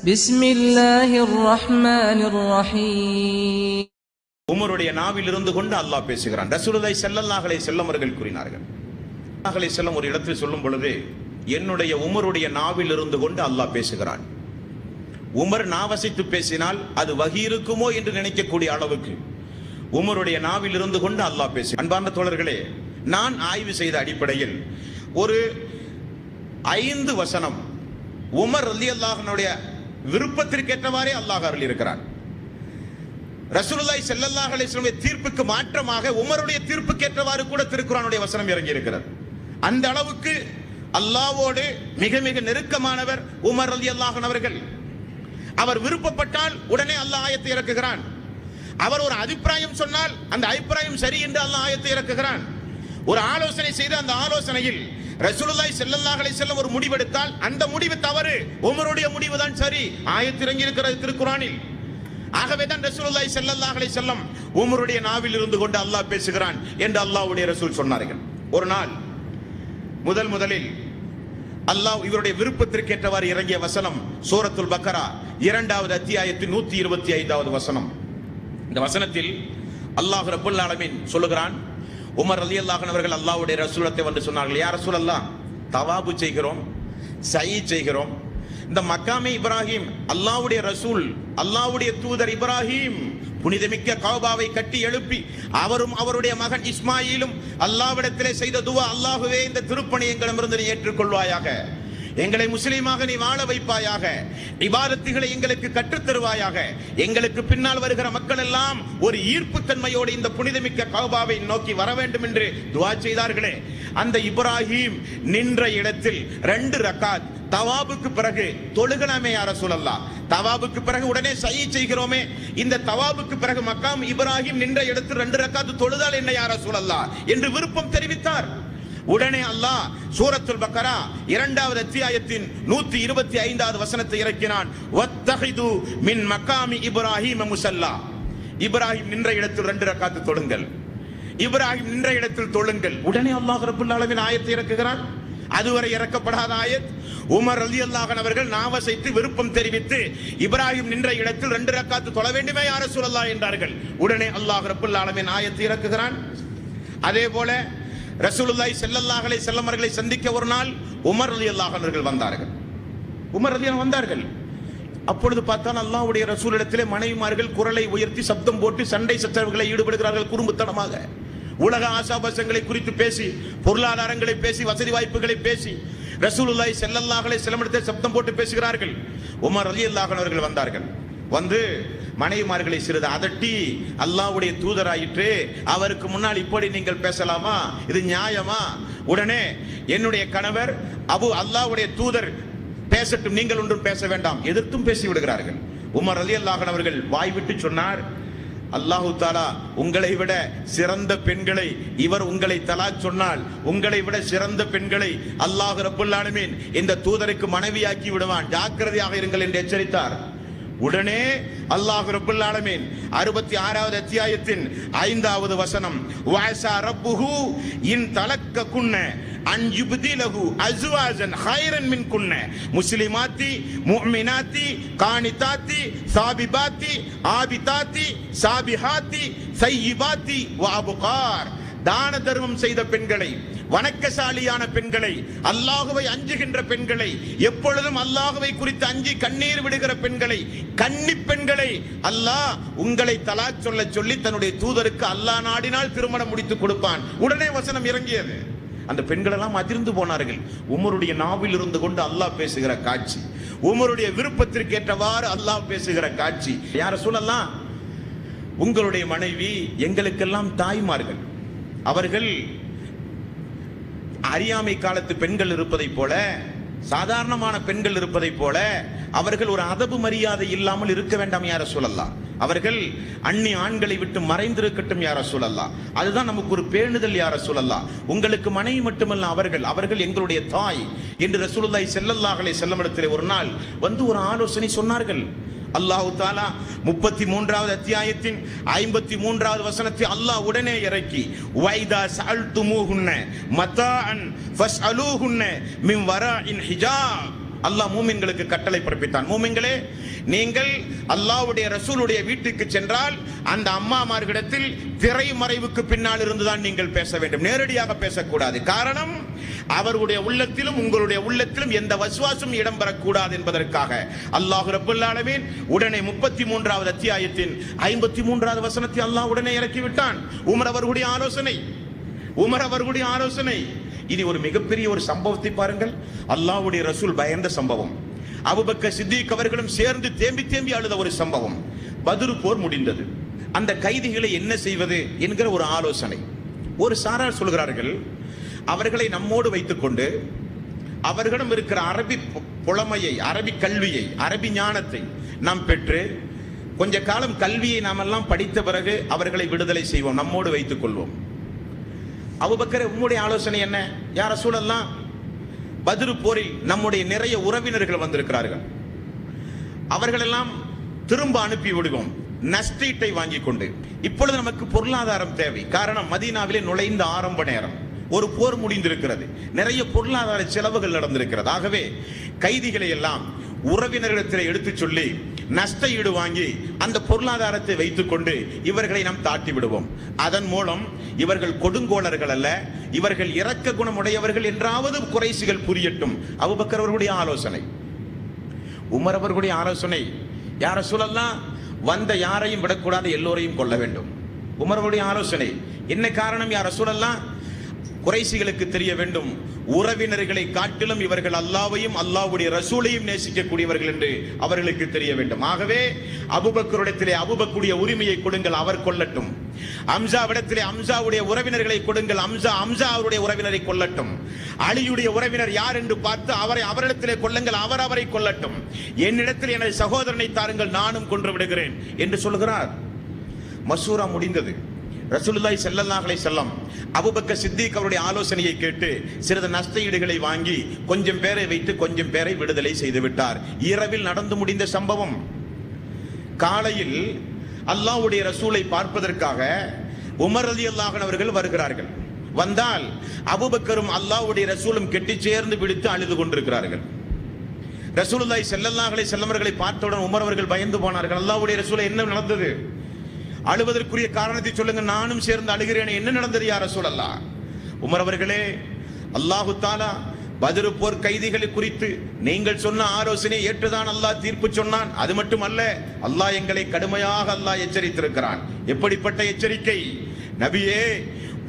بسم الله الرحمن الرحيم உமருடைய நாவில் இருந்து கொண்டு அல்லாஹ் பேசுகிறான் ரசூலுல்லாஹி ஸல்லல்லாஹு அலைஹி வஸல்லம் அவர்கள் கூறினார்கள் ஸல்லல்லாஹு அலைஹி வஸல்லம் ஒரு இடத்தில் சொல்லும் பொழுது என்னுடைய உமருடைய நாவில் இருந்து கொண்டு அல்லாஹ் பேசுகிறான் உமர் நாவசித்து பேசினால் அது வகி இருக்குமோ என்று நினைக்கக்கூடிய அளவுக்கு உமருடைய நாவில் இருந்து கொண்டு அல்லாஹ் பேசு அன்பார்ந்த தோழர்களே நான் ஆய்வு செய்த அடிப்படையில் ஒரு ஐந்து வசனம் உமர் ரலி அல்லாஹனுடைய விருப்பத்திற்கேற்றவாறே அல்லாஹ் அருள் இருக்கிறான். ரசூலுல்லாஹி ஸல்லல்லாஹு அலைஹி வஸல்லம் தீர்ப்புக்கு மாற்றமாக உமருடைய தீர்ப்புக்கேற்றவாறு கூட திருக்குறானுடைய வசனம் இறங்கி இருக்கிறது அந்த அளவுக்கு அல்லாஹ்வோடு மிக மிக நெருக்கமானவர் உமர் ரலியல்லாஹு அவர்கள். அவர் விருப்பப்பட்டால் உடனே அல்லாஹ் ஆயத்தை இறக்குகிறான். அவர் ஒரு அபிப்பிராயம் சொன்னால் அந்த அபிப்பிராயம் சரி என்று அல்லாஹ் ஆயத்தை இறக்குகிறான். ஒரு ஆலோசனை செய்து அந்த ஆலோசனையில் ரசூலுல்லாஹி ஸல்லல்லாஹு அலைஹி வஸல்லம் ஒரு முடிவெடுத்தால் அந்த முடிவு தவறு. உமருடைய முடிவு தான் சரி. ஆயத்திறங்கி இருக்கிறது திருக்குறானில் ஆகவே தான் ரசூலுல்லாஹி ஸல்லல்லாஹு அலைஹி வஸல்லம் உமருடைய நாவில் இருந்து கொண்டு அல்லாஹ் பேசுகிறான் என்று அல்லாஹ்வுடைய ரசூல் சொன்னார்கள். ஒரு நாள் முதல் முதலில் அல்லாஹ் இவருடைய விருப்பத்திற்கேற்றவாறு இறங்கிய வசனம் சூரத்துல் பக்கரா இரண்டாவது அத்தியாயத்தின் நூத்தி இருபத்தி ஐந்தாவது வசனம். இந்த வசனத்தில் அல்லாஹ் ரப்புல் சொல்லுகிறான் உமர் அலி அல்லாஹன் அவர்கள் ரசூலத்தை வந்து சொன்னார்கள் யார் ரசூல் அல்லாஹ் தவாபு செய்கிறோம் சை செய்கிறோம். இந்த மக்காமே இப்ராஹிம் அல்லாவுடைய ரசூல் அல்லாவுடைய தூதர் இப்ராஹிம் புனிதமிக்க கௌபாவை கட்டி எழுப்பி அவரும் அவருடைய மகன் இஸ்மாயிலும் அல்லாவிடத்திலே செய்த துவா அல்லாஹுவே இந்த திருப்பணி எங்களிடமிருந்து நீ ஏற்றுக்கொள்வாயாக. எங்களை முஸ்லீமாக நீ வாழ வைப்பாயாக. இபாதத்துகளை எங்களுக்கு கற்றுத் தருவாயாக எங்களுக்கு பின்னால் வருகிற மக்கள் எல்லாம் ஒரு ஈர்ப்பு தன்மையோடு இந்த புனிதமிக்க கௌபாவை நோக்கி வர வேண்டும் என்று துவா செய்தார்களே. அந்த இப்ராஹிம் நின்ற இடத்தில் ரெண்டு ரக்காத் தவாபுக்கு பிறகு தொழுகலாமே யார சொல்லலாம் தவாபுக்கு பிறகு உடனே சை செய்கிறோமே. இந்த தவாபுக்கு பிறகு மக்காம் இப்ராஹிம் நின்ற இடத்தில் ரெண்டு ரக்காத்து தொழுதால் என்ன யார சொல்லலாம் என்று விருப்பம் தெரிவித்தார். உடனே அல்லாஹ் சூரத்துல் பக்கரா இரண்டாவது அத்தியாயத்தின் நூத்தி இருபத்தி ஐந்தாவது வசனத்தை இறக்கினான். வத்தஹிது மின் மக்காமி இப்ராஹிம் முசல்லா. இப்ராஹிம் நின்ற இடத்தில் ரெண்டு ரக்காத்து தொழுங்கள். இப்ராஹிம் நின்ற இடத்தில் தொழுங்கள். உடனே அல்லாஹ் ரப்புல் அளவின் ஆயத்தை இறக்குகிறான். அதுவரை இறக்கப்படாத ஆயத். உமர் அலி அல்லாஹன் அவர்கள் நாவசைத்து விருப்பம் தெரிவித்து இப்ராஹிம் நின்ற இடத்தில் ரெண்டு ரக்காத்து தொழ வேண்டுமே யார சூழல்லா என்றார்கள். உடனே அல்லாஹ் ரப்புல் ஆயத்தை இறக்குகிறான். அதே போல ரசூலுல்லாய் செல்லல்லாஹலை செல்லமர்களை சந்திக்க ஒரு நாள் உமர் அலி அல்லாஹர்கள் வந்தார்கள். உமர் அலி வந்தார்கள். அப்பொழுது பார்த்தால் அல்லாஹ்வுடைய ரசூலிடத்திலே மனைவிமார்கள் குரலை உயர்த்தி சப்தம் போட்டு சண்டை சச்சரவுகளை ஈடுபடுகிறார்கள் குறும்புத்தனமாக. உலக ஆசாபாசங்களை குறித்து பேசி பொருளாதாரங்களை பேசி வசதி வாய்ப்புகளை பேசி ரசூலுல்லாய் செல்லல்லாஹலை அலைஹி சப்தம் போட்டு பேசுகிறார்கள். உமர் ரலியல்லாஹு அவர்கள் வந்தார்கள். வந்து மனைவிமார்களை சிறிது அதட்டி அல்லாஹ்வுடைய தூதராயிற்று. அவருக்கு முன்னால் இப்படி நீங்கள் பேசலாமா? இது நியாயமா? உடனே என்னுடைய கணவர் அபு அல்லாவுடைய தூதர் பேசட்டும் நீங்கள் ஒன்றும் பேச வேண்டாம் எதிர்த்தும் பேசி விடுகிறார்கள் உமர் அலி அல்லாஹன் அவர்கள் வாய்விட்டு சொன்னார் அல்லாஹு தாலா உங்களை விட சிறந்த பெண்களை இவர் உங்களை தலா சொன்னால் உங்களை விட சிறந்த பெண்களை அல்லாஹ் ரப்புல் இந்த தூதருக்கு மனைவியாக்கி விடுவான். ஜாக்கிரதையாக இருங்கள் என்று எச்சரித்தார். உடனே அல்லாஹ் ரப்புல் ஆலமீன் அறுபத்தி ஆறாவது அத்தியாயத்தின் ஐந்தாவது வசனம் வாசா ரப்புஹு இன் தலக்க குன்ன அன் யுப்திலஹு ஹைரன் மின் குன்ன. முஸ்லிமாத்தி முஃமினாத்தி கானிதாத்தி சாபிபாத்தி ஆபிதாத்தி சாபிஹாத்தி சையிபாத்தி வ அபுகார். தான தர்மம் செய்த பெண்களை வணக்கசாலியான பெண்களை அல்லாஹுவை அஞ்சுகின்ற பெண்களை எப்பொழுதும் அல்லாஹுவை குறித்து அஞ்சி கண்ணீர் விடுகிற பெண்களை கன்னி பெண்களை அல்லாஹ் உங்களை தலா சொல்ல சொல்லி தன்னுடைய தூதருக்கு அல்லாஹ் நாடினால் திருமணம் முடித்து கொடுப்பான். உடனே வசனம் இறங்கியது. அந்த பெண்கள் எல்லாம் அதிர்ந்து போனார்கள். உமருடைய நாவில் இருந்து கொண்டு அல்லாஹ் பேசுகிற காட்சி உமருடைய விருப்பத்திற்கு ஏற்றவாறு அல்லாஹ் பேசுகிற காட்சி. யார சொல்லலாம் உங்களுடைய மனைவி எங்களுக்கெல்லாம் தாய்மார்கள். அவர்கள் அறியாமை காலத்து பெண்கள் இருப்பதைப் போல சாதாரணமான பெண்கள் இருப்பதைப் போல அவர்கள் ஒரு அதபு மரியாதை இல்லாமல் இருக்க வேண்டாம் யார சொல்லலாம் அவர்கள் அந்நிய ஆண்களை விட்டு மறைந்திருக்கட்டும் யார சொல்லலாம் அதுதான் நமக்கு ஒரு பேணுதல் யார சொல்லலாம் உங்களுக்கு மனைவி மட்டுமல்ல அவர்கள் அவர்கள் எங்களுடைய தாய் என்று ரசூலுல்லாய் ஸல்லல்லாஹு அலைஹி ஒரு நாள் வந்து ஒரு ஆலோசனை சொன்னார்கள். அல்லாஹு தாலா முப்பத்தி மூன்றாவது அத்தியாயத்தின் ஐம்பத்தி மூன்றாவது வசனத்தை அல்லாஹ் உடனே இறக்கி வைதா சஅல்துமூஹுன்ன மத்தான் ஃபஸ்அலூஹுன்ன மின் வராஇன் ஹிஜாப். அல்லாஹ் மூமின்களுக்கு கட்டளை பிறப்பித்தான். மூமின்களே நீங்கள் அல்லாவுடைய ரசூலுடைய வீட்டுக்கு சென்றால் அந்த அம்மாமார்களிடத்தில் திரைமறைவுக்கு பின்னால் இருந்துதான் நீங்கள் பேச வேண்டும். நேரடியாக பேசக்கூடாது. காரணம் அவருடைய உள்ளத்திலும் உங்களுடைய உள்ளத்திலும் எந்த வசுவாசும் இடம்பெறக்கூடாது என்பதற்காக. அல்லாஹ் ரப்பல் உடனே முப்பத்தி மூன்றாவது அத்தியாயத்தின் ஐம்பத்தி மூன்றாவது வசனத்தை அல்லாஹ் உடனே இறக்கி விட்டான் உமர் அவர்களுடைய ஆலோசனை உமர் அவர்களுடைய ஆலோசனை. இது ஒரு மிகப்பெரிய ஒரு சம்பவத்தை பாருங்கள். அல்லாவுடைய ரசூல் பயந்த சம்பவம். அபுபக்க சித்திக் அவர்களும் சேர்ந்து தேம்பி தேம்பி அழுத ஒரு சம்பவம். பதுரு போர் முடிந்தது. அந்த கைதிகளை என்ன செய்வது என்கிற ஒரு ஆலோசனை. ஒரு சாரார் சொல்கிறார்கள் அவர்களை நம்மோடு வைத்துக்கொண்டு அவர்களிடம் இருக்கிற அரபி புலமையை அரபி கல்வியை அரபி ஞானத்தை நாம் பெற்று கொஞ்ச காலம் கல்வியை நாமெல்லாம் படித்த பிறகு அவர்களை விடுதலை செய்வோம் நம்மோடு வைத்துக் கொள்வோம். அபுபக்கர் உம்முடைய ஆலோசனை என்ன? யார சூழல்லாம் பதிரு போரில் நம்முடைய நிறைய உறவினர்கள் வந்திருக்கிறார்கள். அவர்களெல்லாம் திரும்ப அனுப்பி விடுவோம். நஷ்டீட்டை வாங்கி கொண்டு. இப்பொழுது நமக்கு பொருளாதாரம் தேவை. காரணம் மதீனாவிலே நுழைந்த ஆரம்ப நேரம். ஒரு போர் முடிந்திருக்கிறது. நிறைய பொருளாதார செலவுகள் நடந்திருக்கிறது. ஆகவே கைதிகளை எல்லாம் உறவினர்களிடத்தில் எடுத்துச் சொல்லி நஷ்ட ஈடு வாங்கி அந்த பொருளாதாரத்தை வைத்துக்கொண்டு இவர்களை நாம் தாட்டி விடுவோம். அதன் மூலம் இவர்கள் கொடுங்கோளர்கள் அல்ல இவர்கள் இறக்க குணமுடையவர்கள் என்றாவது குறைசிகள் புரியட்டும். அபுபக்கர் அவர்களுடைய ஆலோசனை. உமர் அவர்களுடைய ஆலோசனை யார சொல்லலாம் வந்த யாரையும் விடக்கூடாது எல்லோரையும் கொல்ல வேண்டும். உமர் ஆலோசனை என்ன காரணம் யார சொல்லலாம் குறைசிகளுக்கு தெரிய வேண்டும். உறவினர்களை காட்டிலும் இவர்கள் அல்லாவையும் அல்லாவுடைய ரசூலையும் நேசிக்கக்கூடியவர்கள் என்று அவர்களுக்கு தெரிய வேண்டும். ஆகவே அபுபக்கரிடத்திலே அபுபக்குடைய உரிமையை கொடுங்கள் அவர் கொள்ளட்டும் அம்சாவிடத்திலே அம்சாவுடைய உறவினர்களை கொடுங்கள் அம்சா அம்சா அவருடைய உறவினரை கொள்ளட்டும் அலியுடைய உறவினர் யார் என்று பார்த்து அவரை அவரிடத்திலே கொள்ளுங்கள் அவர் அவரை கொள்ளட்டும் என்னிடத்தில் எனது சகோதரனை தாருங்கள் நானும் கொன்று விடுகிறேன் என்று சொல்கிறார். மசூரா முடிந்தது. ரசூலுல்லாய் செல்லல்லாஹலை செல்லம் அபுபக்க சித்திக் அவருடைய ஆலோசனையை கேட்டு சிறிது நஷ்டஈடுகளை வாங்கி கொஞ்சம் பேரை வைத்து கொஞ்சம் பேரை விடுதலை செய்து விட்டார். இரவில் நடந்து முடிந்த சம்பவம். காலையில் அல்லாஹ்வுடைய ரசூலை பார்ப்பதற்காக உமர் அலி அல்லாஹன் அவர்கள் வருகிறார்கள். வந்தால் அபுபக்கரும் அல்லாஹ்வுடைய ரசூலும் கெட்டி சேர்ந்து பிடித்து அழுது கொண்டிருக்கிறார்கள். ரசூலுல்லாய் செல்லல்லாஹலை செல்லவர்களை பார்த்தவுடன் உமர் அவர்கள் பயந்து போனார்கள். அல்லாஹ்வுடைய ரசூலை என்ன நடந்தது? அழுவதற்குரிய காரணத்தை சொல்லுங்க நானும் சேர்ந்து அழுகிறேன். என்ன நடந்தது யார சொல்லலாம் உமர் அவர்களே அல்லாஹு தாலா பதிரு போர் கைதிகளை குறித்து நீங்கள் சொன்ன ஆலோசனை ஏற்றுதான் அல்லாஹ் தீர்ப்பு சொன்னான். அது மட்டுமல்ல அல்லாஹ் எங்களை கடுமையாக அல்லாஹ் எச்சரித்திருக்கிறான். எப்படிப்பட்ட எச்சரிக்கை? நபியே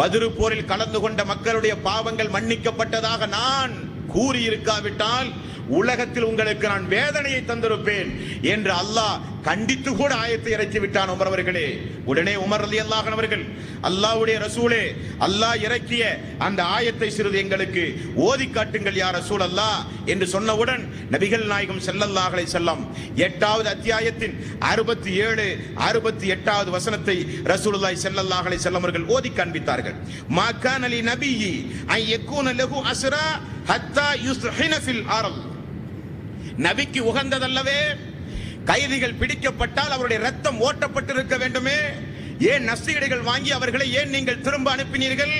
பதிரு போரில் கலந்து கொண்ட மக்களுடைய பாவங்கள் மன்னிக்கப்பட்டதாக நான் கூறியிருக்காவிட்டால் உலகத்தில் உங்களுக்கு நான் வேதனையை தந்திருப்பேன் என்று அல்லாஹ் கண்டித்து கூட ஆயத்தை இறக்கி விட்டான் உமர் அவர்களே. உடனே உமர் அலி அல்லாஹ் அவர்கள் அல்லாஹ்வுடைய ரசூலே அல்லாஹ் இறக்கிய அந்த ஆயத்தை சிறிது எங்களுக்கு ஓதி காட்டுங்கள் யார் ரசூல் அல்லாஹ் என்று சொன்னவுடன் நபிகள் நாயகம் செல்லல்லாஹலை செல்லம் எட்டாவது அத்தியாயத்தின் அறுபத்தி ஏழு அறுபத்தி எட்டாவது வசனத்தை ரசூலுல்லாய் செல்லல்லாஹலை செல்லம் அவர்கள் ஓதி காண்பித்தார்கள். மாக்கான் அலி நபியி ஐ எக்கூன லகு அஸ்ரா ஹத்தா யுஸ்ஹின ஃபில் அர்ல் நபிக்கு உகந்ததல்லவே. கைதிகள் பிடிக்கப்பட்டால் அவருடைய ரத்தம் ஓட்டப்பட்டிருக்க வேண்டுமே. ஏன் நஷ்டீடுகள் வாங்கி அவர்களை ஏன் நீங்கள் திரும்ப அனுப்பினீர்கள்?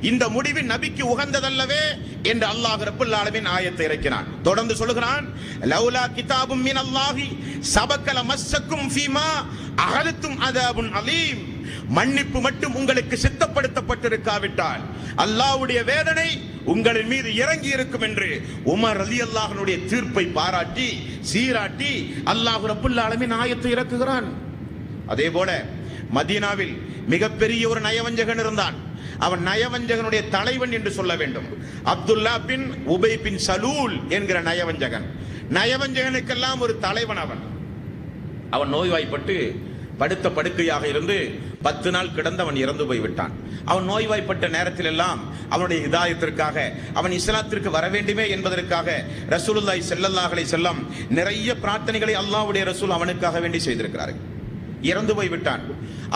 இந்த முடிவு நபிக்கு உகந்ததல்லவே என்று அல்லாஹ் ரப்பல் ஆலமீன் ஆயத்தை இறக்கினான். தொடர்ந்து சொல்லுகிறான் லௌலா கிதாபும் மின் அல்லாஹி சபக்கல மஸ்ஸக்கும் ஃபீமா அகலத்தும் அதாபுன் அலீம். மன்னிப்பு மட்டும் உங்களுக்கு சித்தப்படுத்தப்பட்டிருக்காவிட்டால் அல்லாவுடைய வேதனை உங்களின் மீது இறங்கி இருக்கும் என்று உமர் அலி அல்லாஹனுடைய தீர்ப்பை பாராட்டி சீராட்டி அல்லாஹு ரப்புல் நாயத்தை ஆயத்தை இறக்குகிறான். அதே போல மதீனாவில் மிகப்பெரிய ஒரு நயவஞ்சகன் இருந்தான். அவன் நயவஞ்சகனுடைய தலைவன் என்று சொல்ல வேண்டும். அப்துல்லா பின் உபை பின் சலூல் என்கிற நயவஞ்சகன். நயவஞ்சகனுக்கெல்லாம் ஒரு தலைவன் அவன். அவன் நோய்வாய்ப்பட்டு படுத்த படுக்கையாக இருந்து பத்து நாள் கிடந்து அவன் இறந்து போய் விட்டான் அவன் நோய்வாய்ப்பட்ட நேரத்தில் எல்லாம் அவனுடைய இதாயத்திற்காக அவன் இஸ்லாத்திற்கு வர வேண்டுமே என்பதற்காக ரசூலுல்லாய் செல்லல்லாஹலை செல்லம் நிறைய பிரார்த்தனைகளை அல்லாவுடைய ரசூல் அவனுக்காக வேண்டி செய்திருக்கிறார்கள். இறந்து போய் விட்டான்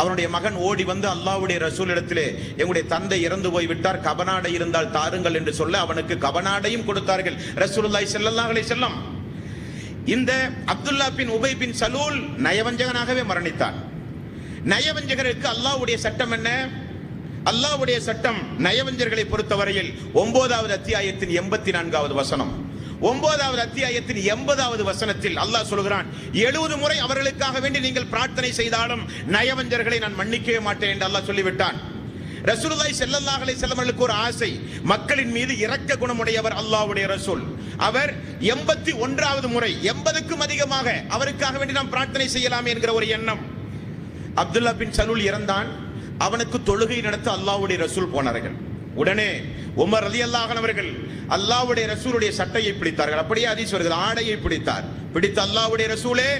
அவனுடைய மகன் ஓடி வந்து அல்லாவுடைய ரசூல் இடத்திலே எங்களுடைய தந்தை இறந்து போய் விட்டார் கபனாடை இருந்தால் தாருங்கள் என்று சொல்ல அவனுக்கு கபனாடையும் கொடுத்தார்கள் ரசூலுல்லாய் செல்லல்லாஹலை செல்லம் இந்த அப்துல்லா பின் உபை பின் சலூல் நயவஞ்சகனாகவே மரணித்தான். நயவஞ்சகருக்கு அல்லாஹ்வுடைய சட்டம் என்ன? அல்லாஹ்வுடைய சட்டம் நயவஞ்சர்களை பொறுத்தவரையில் ஒன்பதாவது அத்தியாயத்தின் எண்பத்தி நான்காவது வசனம். ஒன்பதாவது அத்தியாயத்தின் எண்பதாவது வசனத்தில் அல்லாஹ் சொல்கிறான் எழுபது முறை அவர்களுக்காக வேண்டி நீங்கள் பிரார்த்தனை செய்தாலும் நயவஞ்சர்களை நான் மன்னிக்கவே மாட்டேன் என்று அல்லாஹ் சொல்லிவிட்டான். ரசூலுல்லாஹி ஸல்லல்லாஹு அலைஹி வஸல்லம் அவர்களுக்கு ஒரு ஆசை மக்களின் மீது இரக்க குணமுடையவர் அல்லாஹ்வுடைய ரசூல். அவர் எண்பத்தி ஒன்றாவது முறை எண்பதுக்கும் அதிகமாக அவருக்காக வேண்டி நாம் பிரார்த்தனை செய்யலாமே என்கிற ஒரு எண்ணம். அப்துல்லா பின் சலூல் இறந்தான். அவனுக்கு தொழுகை நடத்த அல்லாவுடைய ரசூல் போனார்கள். உடனே உமர் அலி அவர்கள் அல்லாவுடைய ரசூலுடைய சட்டையை பிடித்தார்கள். அப்படியே ஹதீஸ் ஆடையை பிடித்தார். பிடித்த அல்லாவுடைய ரசூலே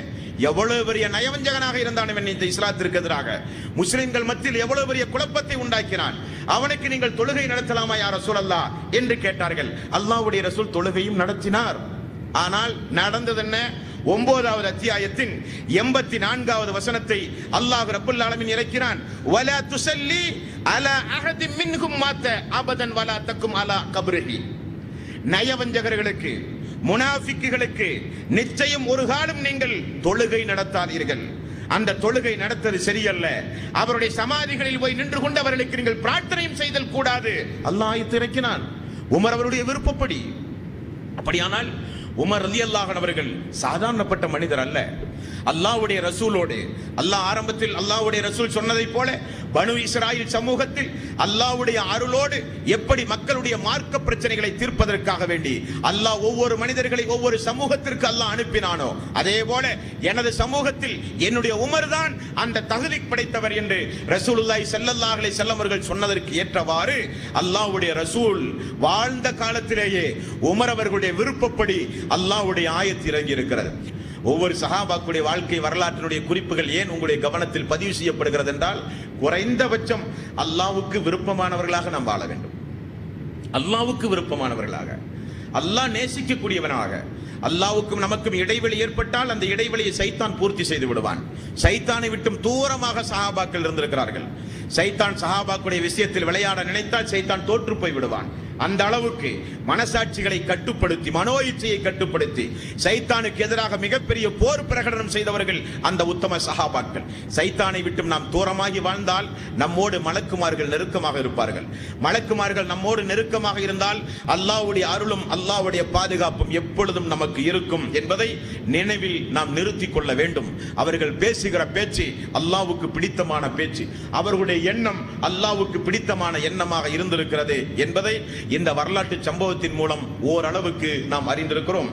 எவ்வளவு பெரிய நயவஞ்சகனாக இருந்தான் இவன் இந்த இஸ்லாத்திற்கு எதிராக. முஸ்லிம்கள் மத்தியில் எவ்வளவு பெரிய குழப்பத்தை உண்டாக்கினான். அவனுக்கு நீங்கள் தொழுகை நடத்தலாமா யார் ரசூல் அல்லா என்று கேட்டார்கள். அல்லாஹ்வுடைய ரசூல் தொழுகையும் நடத்தினார். ஆனால் நடந்தது என்ன? ஒன்பதாவது அத்தியாயத்தின் எண்பத்தி நான்காவது வசனத்தை அல்லாஹ் ரபுல் ஆலமின் இறக்கிறான். வலா துசல்லி அல அகதி மின்ஹும் மாத்த அபதன் வலா தக்கும் அலா கப்ரிஹி. நயவஞ்சகர்களுக்கு முனாஃபிக்குகளுக்கு நிச்சயம் ஒரு காலம் நீங்கள் தொழுகை நடத்தாதீர்கள். அந்த தொழுகை நடத்தது சரியல்ல. அவருடைய சமாதிகளில் போய் நின்று கொண்டு அவர்களுக்கு நீங்கள் பிரார்த்தனையும் செய்தல் கூடாது. அல்லாஹ் இறக்கினான் உமர் அவருடைய விருப்பப்படி. அப்படியானால் உமர் ரலி அவர்கள் சாதாரணப்பட்ட மனிதர் அல்ல. அல்லாவுடைய ரசூலோடு அல்லாஹ் ஆரம்பத்தில் அல்லாவுடைய ரசூல் சொன்னதைப் போல பனு இஸ்ராயில் சமூகத்தில் அல்லாஹ்வுடைய அருளோடு எப்படி மக்களுடைய மார்க்க பிரச்சனைகளை தீர்ப்பதற்காக வேண்டி அல்லாஹ் ஒவ்வொரு மனிதர்களை ஒவ்வொரு சமூகத்திற்கு அல்லாஹ் அனுப்பினானோ அதே போல எனது சமூகத்தில் என்னுடைய உமர் தான் அந்த தகுதி படைத்தவர் என்று ரசூலுல்லாய் ஸல்லல்லாஹு செல்லவர்கள் சொன்னதற்கு ஏற்றவாறு அல்லாஹ்வுடைய ரசூல் வாழ்ந்த காலத்திலேயே உமர் அவர்களுடைய விருப்பப்படி அல்லாஹ்வுடைய ஆயத்து இறங்கி இருக்கிறது ஒவ்வொரு சஹாபாக்குடைய வாழ்க்கை வரலாற்றினுடைய குறிப்புகள் ஏன் உங்களுடைய கவனத்தில் பதிவு செய்யப்படுகிறது என்றால் குறைந்தபட்சம் அல்லாவுக்கு விருப்பமானவர்களாக நாம் வாழ வேண்டும். அல்லாவுக்கு விருப்பமானவர்களாக. அல்லாஹ் நேசிக்கக்கூடியவனாக. அல்லாவுக்கும் நமக்கும் இடைவெளி ஏற்பட்டால் அந்த இடைவெளியை சைத்தான் பூர்த்தி செய்து விடுவான். சைத்தானை விட்டும் தூரமாக சஹாபாக்கள் இருந்திருக்கிறார்கள். சைத்தான் சஹாபாக்குடைய விஷயத்தில் விளையாட நினைத்தால் சைத்தான் தோற்று போய் விடுவான். அந்த அளவுக்கு மனசாட்சிகளை கட்டுப்படுத்தி மனோ இச்சையை கட்டுப்படுத்தி சைத்தானுக்கு எதிராக மிகப்பெரிய போர் பிரகடனம் செய்தவர்கள் அந்த உத்தம சஹாபாக்கள். சைத்தானை விட்டும் நாம் தூரமாகி வாழ்ந்தால் நம்மோடு மலக்குமார்கள் நெருக்கமாக இருப்பார்கள். மலக்குமார்கள் நம்மோடு நெருக்கமாக இருந்தால் அல்லாவுடைய அருளும் அல்லாவுடைய பாதுகாப்பும் எப்பொழுதும் நமக்கு இருக்கும் என்பதை நினைவில் நாம் நிறுத்திக் கொள்ள வேண்டும். அவர்கள் பேசுகிற பேச்சு அல்லாவுக்கு பிடித்தமான பேச்சு. அவர்களுடைய எண்ணம் அல்லாவுக்கு பிடித்தமான எண்ணமாக இருந்திருக்கிறது என்பதை இந்த வரலாற்று சம்பவத்தின் மூலம் ஓரளவுக்கு நாம் அறிந்திருக்கிறோம்.